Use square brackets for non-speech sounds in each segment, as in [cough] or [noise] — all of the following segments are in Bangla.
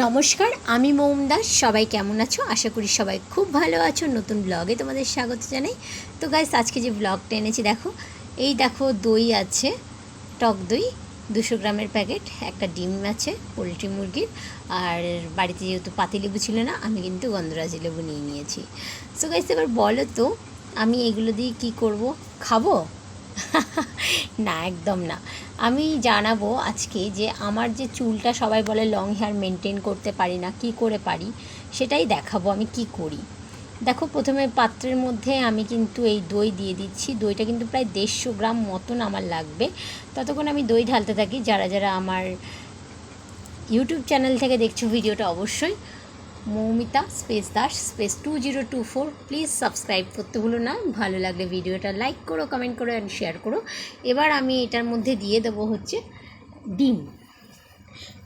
নমস্কার, আমি মৌম দাস। সবাই কেমন আছো? আশা করি সবাই খুব ভালো আছো। নতুন ব্লগে তোমাদের স্বাগত জানাই। তো গাইস আজকে যে ব্লগটা এনেছি, দেখো, এই দেখো দই আছে, টক দই, দুশো গ্রামের প্যাকেট একটা ডিম আছে, পোলট্রি মুরগির। আর বাড়িতে যেহেতু পাতিলেবু ছিল না, আমি কিন্তু গন্ধরাজি লেবু নিয়ে নিয়েছি। সো গাইস এবার বলো তো, আমি এগুলো দিয়ে কী করব? খাব? [laughs] না, একদম না। আমি জানাব আজকে যে আমার যে চুলটা সবাই বলে লং হেয়ার মেনটেন করতে পারি না, কি করে পারি, সেটাই দেখাবো আমি কি করি। দেখো, প্রথমে পাত্রের মধ্যে আমি কিন্তু এই দই দিয়ে দিচ্ছি। দইটা কিন্তু প্রায় দেড়শো গ্রাম মতন আমার লাগবে। ততক্ষণ আমি দই ঢালতে থাকি। যারা যারা আমার ইউটিউব চ্যানেল থেকে দেখছ, ভিডিওটা অবশ্যই Moumita space Das space two zero two four please subscribe করতে ভুলো না। ভালো লাগলে ভিডিওটা লাইক করো কমেন্ট করো অ্যান্ড শেয়ার করো। এবার আমি এটার মধ্যে দিয়ে দেবো হচ্ছে ডিম।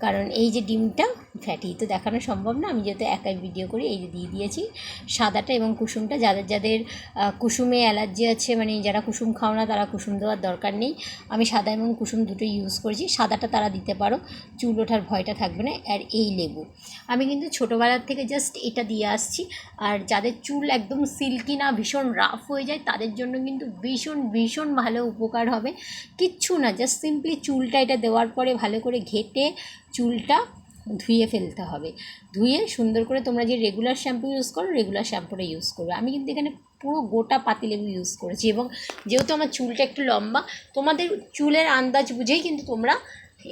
কারণ এই যে ডিমটা ফ্যাটি, তো দেখানো সম্ভব না। আমি যেহেতু একাই ভিডিও করি, এই যে দিয়ে দিয়েছি। সাদাটা এবং কুসুমটা, যাদের যাদের কুসুমে অ্যালার্জি আছে মানে যারা কুসুম খাও না, তারা কুসুম দেওয়ার দরকার নেই। আমি সাদা এবং কুসুম দুটোই ইউজ করেছি। সাদাটা তারা দিতে পারো, চুল ওঠার ভয়টা থাকবে না। আর এই লেবু। আমি কিন্তু ছোটোবেলার থেকে জাস্ট এটা দিয়ে আসছি। আর যাদের চুল একদম সিল্কি না, ভীষণ রাফ হয়ে যায়, তাদের জন্য কিন্তু ভীষণ ভীষণ ভালো উপকার হবে। কিচ্ছু না জাস্ট সিম্পলি চুলটা এটা দেওয়ার পরে ভালো করে ঘেটে চুলটা ধুয়ে ফেলতে হবে। ধুয়ে সুন্দর করে তোমরা যে রেগুলার শ্যাম্পু ইউজ করো রেগুলার শ্যাম্পুটা ইউজ করবে। আমি কিন্তু এখানে পুরো গোটা পাতিলেবু ইউজ করেছি এবং যেহেতু আমার চুলটা একটু লম্বা, তোমাদের চুলের আন্দাজ বুঝেই কিন্তু তোমরা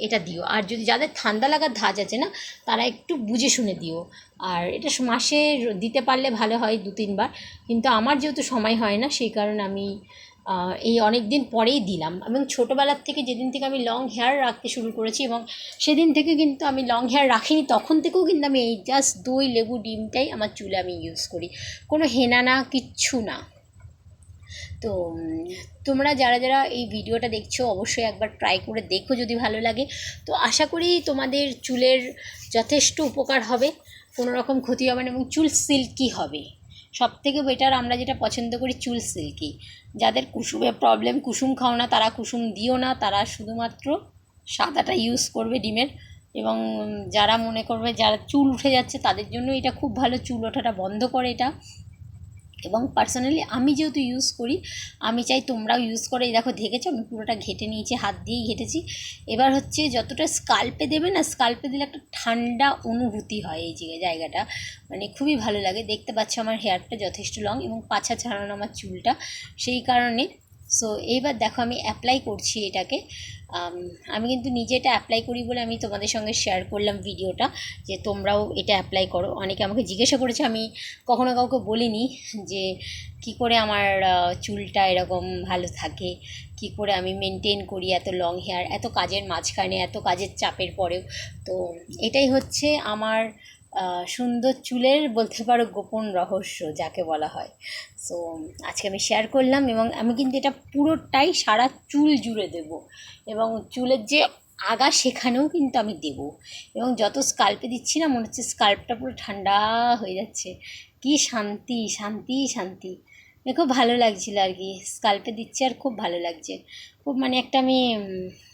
এটা দিও। আর যদি যাদের ঠান্ডা লাগার ধাঁচ আছে না, তারা একটু বুঝে শুনে দিও। আর এটা মাসে দিতে পারলে ভালো হয় দু তিনবার কিন্তু আমার যেহেতু সময় হয় না, সেই কারণে আমি এই অনেক দিন পরেই দিলাম। এবং ছোটোবেলার থেকে যেদিন থেকে আমি লং হেয়ার রাখতে শুরু করেছি এবং সেদিন থেকে কিন্তু আমি লং হেয়ার রাখিনি, তখন থেকেও কিন্তু আমি এই জাস্ট দই, লেবু, ডিমটাই আমার চুলে আমি ইউজ করি। কোনো হেনা না, কিচ্ছু না। তো তোমরা যারা যারা এই ভিডিওটা দেখছ, অবশ্যই একবার ট্রাই করে দেখো যদি ভালো লাগে। তো আশা করি তোমাদের চুলের যথেষ্ট উপকার হবে, কোনো রকম ক্ষতি হবে না এবং চুল সিল্কি হবে। সব থেকে বেটার আমরা যেটা পছন্দ করি চুল সিল্কি। যাদের কুসুমের প্রবলেম কুসুম খাও না, তারা কুসুম দিও না, তারা শুধুমাত্র সাদাটা ইউজ করবে ডিমের এবং যারা মনে করবে যারা চুল উঠে যাচ্ছে তাদের জন্য এটা খুব ভালো, চুল ওঠাটা বন্ধ করে এটা। এবং পার্সোনালি আমি যেহেতু ইউজ করি, আমি চাই তোমরাও ইউজ করে। এই দেখো, দেখেছ? আমি পুরোটা ঘেটে নিয়েছি, হাত দিয়েই ঘেটেছি। এবার হচ্ছে যতটা স্কাল্পে দেবে না স্কাল্পে দিলে একটা ঠান্ডা অনুভূতি হয় এই জায়গাটা। মানে খুবই ভালো লাগে। দেখতে পাচ্ছ আমার হেয়ারটা যথেষ্ট লং এবং পাছা ছাড়ানো আমার চুলটা। সেই কারণে সো এইবার দেখো আমি অ্যাপ্লাই করছি এটাকে। আমি কিন্তু নিজে এটা অ্যাপ্লাই করি বলে আমি তোমাদের সঙ্গে শেয়ার করলাম ভিডিওটা, যে তোমরাও এটা অ্যাপ্লাই করো। অনেকে আমাকে জিজ্ঞাসা করেছে, আমি কখনো কাউকে বলিনি যে কি করে আমার চুলটা এরকম ভালো থাকে, কি করে আমি মেনটেন করি এত লং হেয়ার এত কাজের মাঝখানে, এত কাজের চাপের পরেও। তো এটাই হচ্ছে আমার সুন্দর চুলের বলতে পারো গোপন রহস্য যাকে বলা হয়। সো আজকে আমি শেয়ার করলাম এবং আমি কিন্তু এটা পুরোটাই সারা চুল জুড়ে দেব এবং চুলের যে আগা সেখানেও কিন্তু আমি দেব। এবং যত স্কাল্পে দিচ্ছি না, মনে হচ্ছে স্কাল্পটা পুরো ঠান্ডা হয়ে যাচ্ছে। কি শান্তি শান্তি শান্তি। খুব ভালো লাগছিল আর কি। স্কাল্পে দিচ্ছে আর খুব ভালো লাগছে। খুব মানে একটা আমি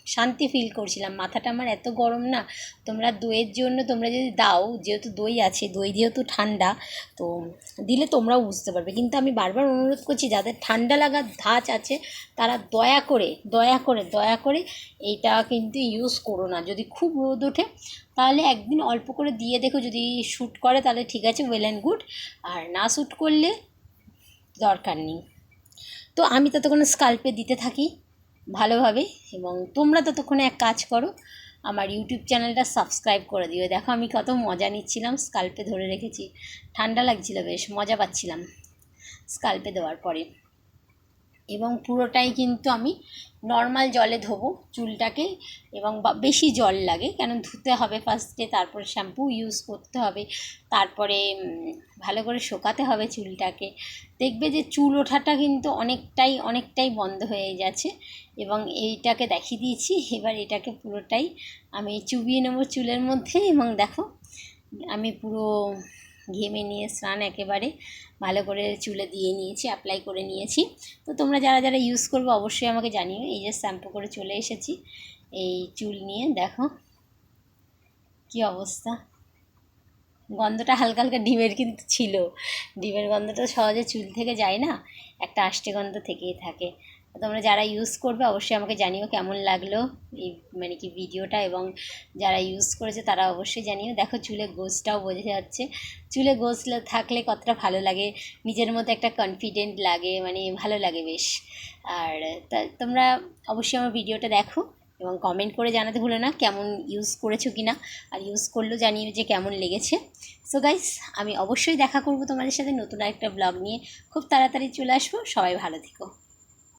শান্তি ফিল করছিলাম। মাথাটা আমার এত গরম না, তোমরা দইয়ের জন্য তোমরা যদি দাও, যেহেতু দই আছে, দই যেহেতু ঠান্ডা, তো দিলে তোমরাও বুঝতে পারবে। কিন্তু আমি বারবার অনুরোধ করছি, যাদের ঠান্ডা লাগার ধাঁচ আছে, তারা দয়া করে দয়া করে দয়া করে এইটা কিন্তু ইউজ করো না। যদি খুব রোদ ওঠে, তাহলে একদিন অল্প করে দিয়ে দেখো। যদি শ্যুট করে, তাহলে ঠিক আছে ওয়েল অ্যান্ড গুড আর না শ্যুট করলে দরকার নেই। তো আমি ততক্ষণ স্কাল্পে দিতে থাকি ভালোভাবে এবং তোমরা ততক্ষণে এক কাজ করো, আমার ইউটিউব চ্যানেলটা সাবস্ক্রাইব করে দিও। দেখো আমি কত মজা নিচ্ছিলাম স্কাল্পে ধরে রেখেছি। ঠান্ডা লাগছিল বেশ, মজা পাচ্ছিলাম স্কাল্পে দেওয়ার পরে। এবং পুরোটাই কিন্তু আমি নর্মাল জলে ধোবো চুলটাকে এবং বেশি জল লাগে, কেন ধুতে হবে ফার্স্টে তারপরে শ্যাম্পু ইউজ করতে হবে, তারপরে ভালো করে শোকাতে হবে চুলটাকে। দেখবে যে চুল ওঠাটা কিন্তু অনেকটাই অনেকটাই বন্ধ হয়ে গেছে এবং এইটাকে দেখিয়ে দিয়েছি, এবার এটাকে পুরোটাই আমি চুবিয়ে নেব চুলের মধ্যে এবং দেখো আমি পুরো ঘেমে নিয়ে স্নান একেবারে ভালো করে চুলে দিয়ে নিয়েছি অ্যাপ্লাই করে নিয়েছি। তো তোমরা যারা যারা ইউজ করবে অবশ্যই আমাকে জানিও, এই যে শ্যাম্পু করে চলে এসেছি, এই চুল নিয়ে দেখো কি অবস্থা। গন্ধটা হালকা হালকা ডিমের কিন্তু ছিল, ডিমের গন্ধটা সহজে চুল থেকে যায় না, একটা আষ্টে গন্ধ থেকেই থাকে। তোমরা যারা ইউজ করবে, অবশ্যই আমাকে জানিও কেমন লাগল এই মানে কি ভিডিওটা এবং যারা ইউজ করেছে তারা অবশ্যই জানিও। দেখো চুলে গোসটাও বোঝা যাচ্ছে। চুলে গোস থাকলে কতটা ভালো লাগে, নিজের মধ্যে একটা কনফিডেন্ট লাগে মানে ভালো লাগে বেশ। আর তোমরা অবশ্যই আমার ভিডিওটা দেখো এবং কমেন্ট করে জানাতে ভুলো না কেমন ইউজ করেছ কি না আর ইউজ করলেও জানিও যে কেমন লেগেছে। সো গাইস আমি অবশ্যই দেখা করব তোমাদের সাথে নতুন একটা ব্লগ নিয়ে। খুব তাড়াতাড়ি চলে আসব। সবাই ভালো থেকো।